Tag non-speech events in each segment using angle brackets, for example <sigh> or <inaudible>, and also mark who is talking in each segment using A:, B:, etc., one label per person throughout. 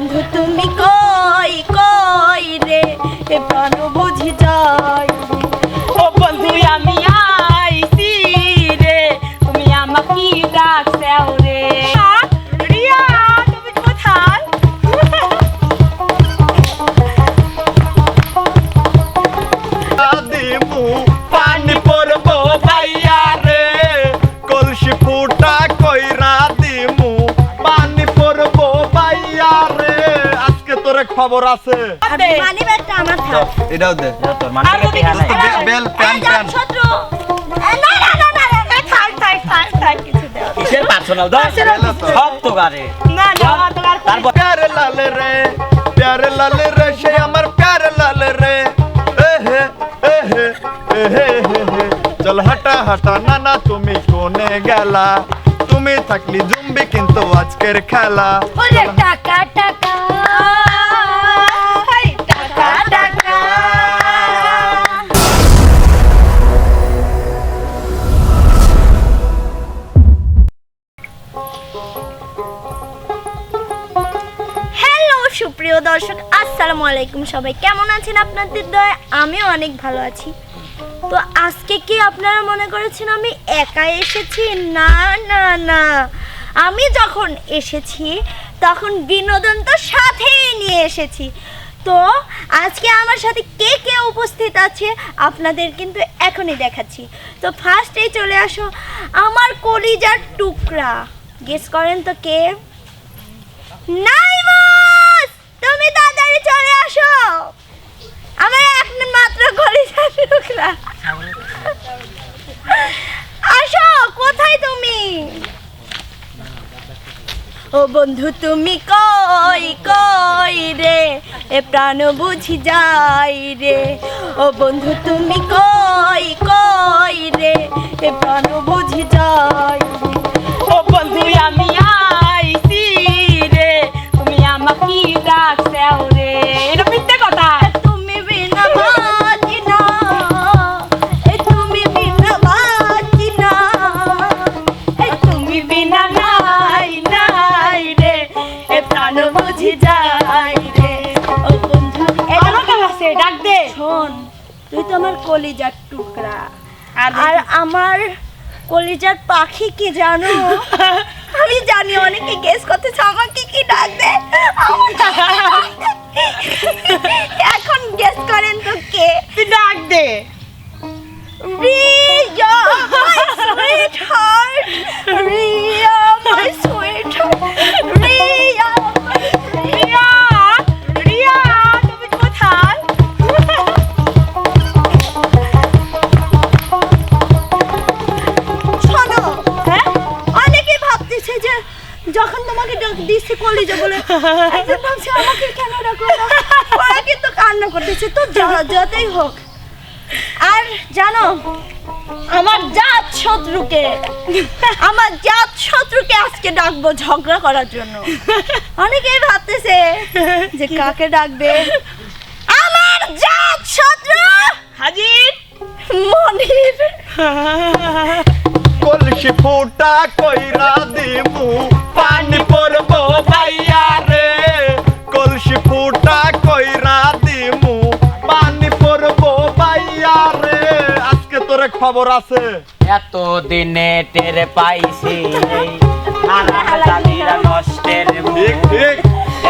A: বন্ধু তুমি কই কই রে? এ প্রাণ বুঝি যায়।
B: খবর আছে।
A: মানি ব্যাগটা আমার থাক।
B: এটাও দে। Bell pan pan.
A: শত্রু। না না না না না, না থাক থাক থাক থাক কিছু দেও
C: কিসের পার্সোনাল দশ সব তো। গারে
D: না না
C: তারপর
B: প্যারে লাল রে প্যারে লাল রে সে আমার প্যারে লাল রে। এ হে এ হে এ হে হে হে। চল হাঁটা হাঁটা না না তুমি কোনে গেলা? তুমি থাকলি জুম্বি কিন্তু আজকের খেলা।
A: দর্শক, আসসালামু আলাইকুম সবাই। কেমন আছেন আপনাদের দয়? আমিও অনেক ভালো আছি। তো আজকে কি আপনারা মনে করেছেন আমি একা এসেছি? না না না। আমি যখন এসেছি, তখন বিনোদন তো সাথেই নিয়ে এসেছি। তো আজকে আমার সাথে কে কে উপস্থিত আছে, আপনাদের কিন্তু এখনই দেখাচ্ছি। তো ফার্স্টেই চলে আসো, আমার কলিজার টুকরা। গেস করেন তো কে? নাইমুস তুমি তাড়াতাড়ি চলে আসো। আমার টুকরা আসো, কোথায় তুমি? ও বন্ধু, তুমি কই কই রে? এ প্রাণ বুঝি যাই রে। ও বন্ধু, তুমি কই কই রে? এ প্রাণ বুঝি যাই
D: ও বন্ধু
A: যাই রে। ও বন্ধু
D: আমার কাছে ডাক দে।
A: শোন তুই তো আমার কলিজার টুকরা।
D: আর
A: আমার কলিজার পাখি কি জানো? <laughs> আমি জানি অনেকে গেস করতেছে আমাকে কি ডাকবে <laughs> এখন গেস করেন তো কে?
D: তুই ডাক দে।
A: একজন ভাবছে আমাকে কেন ডাকলো না ওরা কিন্তু কান্না করতেছে। তো যতই হোক। আর জানো আমার জাত শত্রুকে আমার জাত শত্রুকে আজকে ডাকবো ঝগড়া করার জন্য। অনেকেই ভাবতেছে যে কাকে ডাকবে? আমার জাত শত্রু!
D: হাজির!
A: মনির।
B: কলসি ফুটা কইরা দিমু পানি পরব খবর আছে?
C: এত দিনে টের পাইছি নষ্টের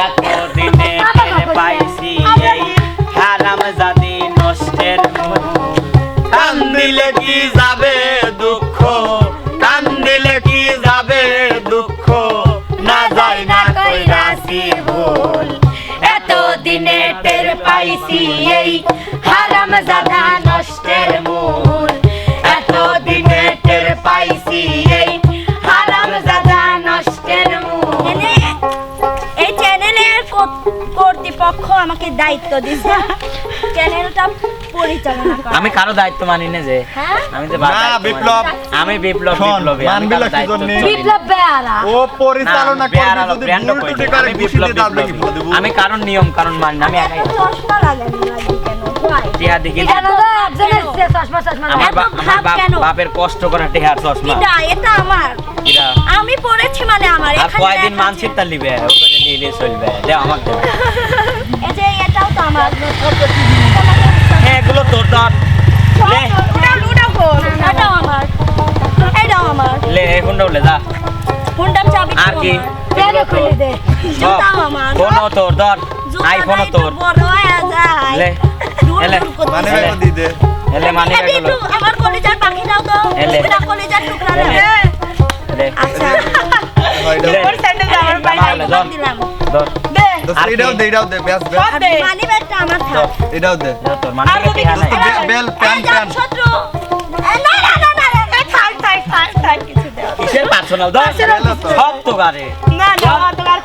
C: এত দিনে টের পাইছি এই হারাম জাতি নষ্টের
B: কান দিলে কি যাবে দুঃখ? কান দিলে কি যাবে দুঃখ? না যায় না কইরাছি ভুল।
A: এত দিনে টের পাইছি এই হারাম জাদা নষ্টের মূল আমাকে দায়িত্ব দিছে। চ্যানেলটা পরিচালনা করা।
C: আমি কারও দায়িত্ব মানি না যে।
A: হ্যাঁ?
C: আমি যে
B: না, বিপ্লব।
C: আমি বিপ্লব বিপ্লবী
B: মানবি
C: কারও
B: না কি
C: দায়িত্ব
B: জন্যে?
A: বিপ্লব বেয়ারা।
B: ও পরিচালনা করবে যদি
C: ব্র্যান্ড
B: ভুল
C: কই
B: ত্রুটি করে
C: বিপ্লব। আমি কারণ নিয়ম কারণ মানি না, আমি একাই।
A: চশমা লাগানি হয়
C: টিহা দেখি
A: তো?
C: আমার? বাপের কষ্ট করা টিহার চশমা।
A: এটা এটা আমার
C: কিরা
A: আমি পড়েছি মানে আমার
C: আর
A: এখানে
C: কয়দিন মানসিক। তার লিবে ওটা নিলে চলবে। দে আমাকে দে।
A: এই যে এটাও তো আমার।
C: হ্যাঁ এগুলো তোর ধর লে।
D: ওটা ওটা
A: এটাও আমার। এটাও আমার।
C: লে এখন উঠলে যা।
A: ফোনটার চাবি
C: আর কি? এগুলো তোর
A: জুতাও আমার।
C: ফোনও তোর ধর। আইফোনও তোর।
A: বড় হয়ে যায়।
C: লে, এলে।
B: মানে
A: যায়।
B: দে।
C: এলে মানে
A: এটা আমার কলেজার পাখি দাও তো।
C: এলে।
A: কলেজার টুকরা
C: লে।
A: আচ্ছা।
B: হয়
A: মানি
C: মানে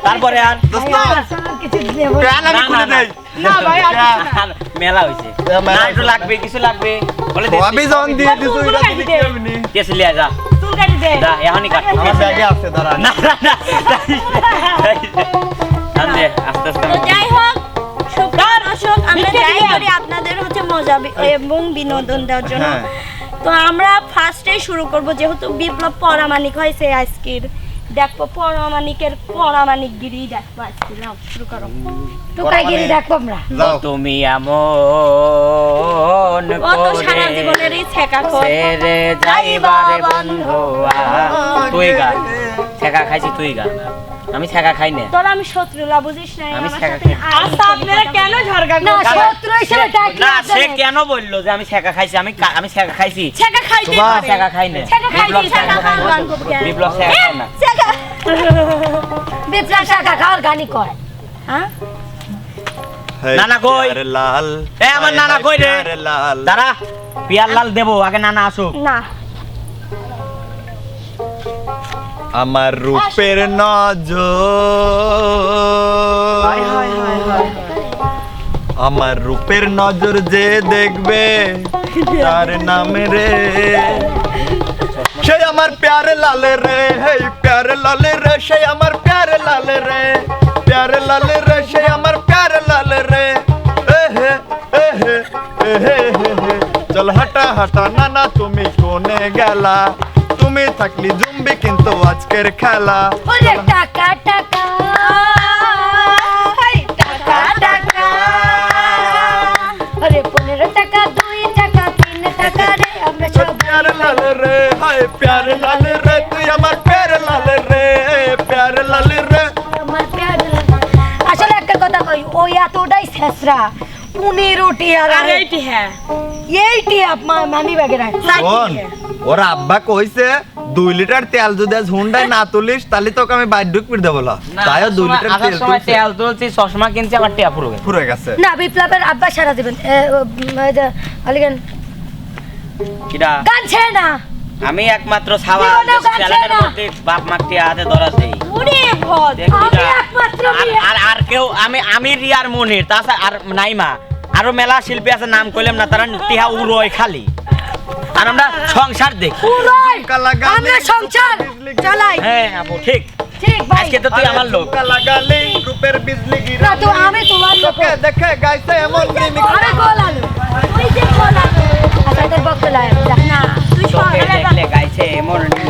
C: তারপরে আর মেলা। লাগবে কিছু লাগবে বলে
B: যখন দিয়ে দিছো এটা?
C: কেসে লিয়া যা
D: কাটি দে।
C: যা এখনই কাট।
B: আমার ব্যাগে আছে দাঁড়া।
C: না না না আনলে আস্তে আস্তে
A: তো যাই হোক আমরা
D: ফার্স্টে
A: যাই। করি আপনাদের হচ্ছে মজা এবং বিনোদন দেওয়ার জন্য।
B: হ্যাঁ।
A: তো আমরা ফার্স্টেই শুরু করব যেহেতু বিপ্লব পরামানিক হয়েছে আজকের দেখব পরামানিকের গিরি দেখব আজকে নাও শুরু করো।
B: টোকাইগিরি দেখব আমরা।
C: তুমি আমন
A: ও তো সারা
C: করে
A: জীবনেরই ছেকা খোর
C: যাইবারে বন্ধু তুই গা। ছেকা খাইছি তুই গা। আমি ছেকা খাই না।
A: তোর আমি শত্রুলা বুঝিস না?
C: আমি
A: আমার
C: খাই।
A: আর
D: আচ্ছা আপনারা কেন ঝরগা
A: না, শত্রু হিসেবে ডাকলে
C: না সে কেন বলল যে আমি ছেকা খাইছি? আমি আমি ছেকা খাইছি।
D: ছেঁকা খাইতে পারে।
C: ছেকা খাই না।
A: ছেকা খাইনি,
C: বিপ্লব
A: ছেকা
C: ছেকা খাই
A: খাওয়ার
C: না।
A: গান করব
C: বিপ্লব ছেকা খাই না।
E: বিপ্লব শাখা খাওয়ার গানই কয়?
A: হ্যাঁ?
C: নানা কই?
B: লাল
C: এ, আমার নানা কই রে?
B: লাল।
C: দাঁড়া পিয়ার লাল দেবো আগে নানা আসুক।
A: না।
B: আমার রূপের নজর। আমার রূপের নজর যে দেখবে তার নামে রে। সে আমার প্যারে লালে রে হেই প্যারে লালে রে সে আমার প্যারে লালে রে। প্যারে লালে রে সে আমার প্যারে লালে রে। এ হে এ হে হে হে হে। চল হাঁটা হাঁটা নানা তুমি কোনে গেলা? তুমি থাকলি জুম্বি কিন্তু আজকের খেলা।
E: ওরে টাকা টাকা।
D: হাই, টাকা টাকা।
E: ওরে পনেরো টাকা দুই টাকা তিন টাকা রে আমরা সব
B: প্যারে লালে রে হায় প্যারে লালে রে তুই আমার প্যারে লালে রে প্যারে লালে রে।
E: আমার প্যার আসলে একটা কথা কই ওই এতটাই শেষরা। পনেরো টিয়া
D: আর এইটি হ্যাঁ।
E: এই টিয়া মানি ব্যাগে রাখ।
B: শোন ওর আব্বা কইছে দুই লিটার তেল যদি আজ হুন্ডায় না তুলিস তাহলে তোকে আমি বাইর ঢুক পিড় দেবো তাইও দুই লিটার তেল তুলছে।
C: তেল তুলছি চশমা কিনছি আমার টিয়া পুরো গেছে
B: পুরো গেছে।
E: না বিপ্লবের আব্বা সারা দিবেন আলিগান
C: কিরা
E: গান ছেড়ে না।
C: আমি একমাত্র
E: গান
C: চ্যানেলের মধ্যে বাপ মা টিয়া হাতে ধরা দেই।
A: ওরে ভদ
E: আমি একমাত্র
C: আর- আর আর কেউ আমি আমি রিয়ার মনির তাছাড়া আর নাইমা। আরও মেলা শিল্পী আছে নাম কইলাম না তারা টিহা উড়োয় খালি। আর আমরা সংসার দেখি।
E: আমরা সংসার চালাই।
C: হ্যাঁ আপু ঠিক। আজকে তো তুই আমার লোক।
B: কালা গালে বিজলি গিরা।
E: তো আমি তোমার লোক।
B: দেখে গাইছে এমন মিমিক
E: আরে গোল আলু।
A: ওই যে বলা
E: আচ্ছা তোর বক্ত লাগে
A: না তুই
C: তোকে দেখলে গাইছে এমন নিমিত্তওয়ালি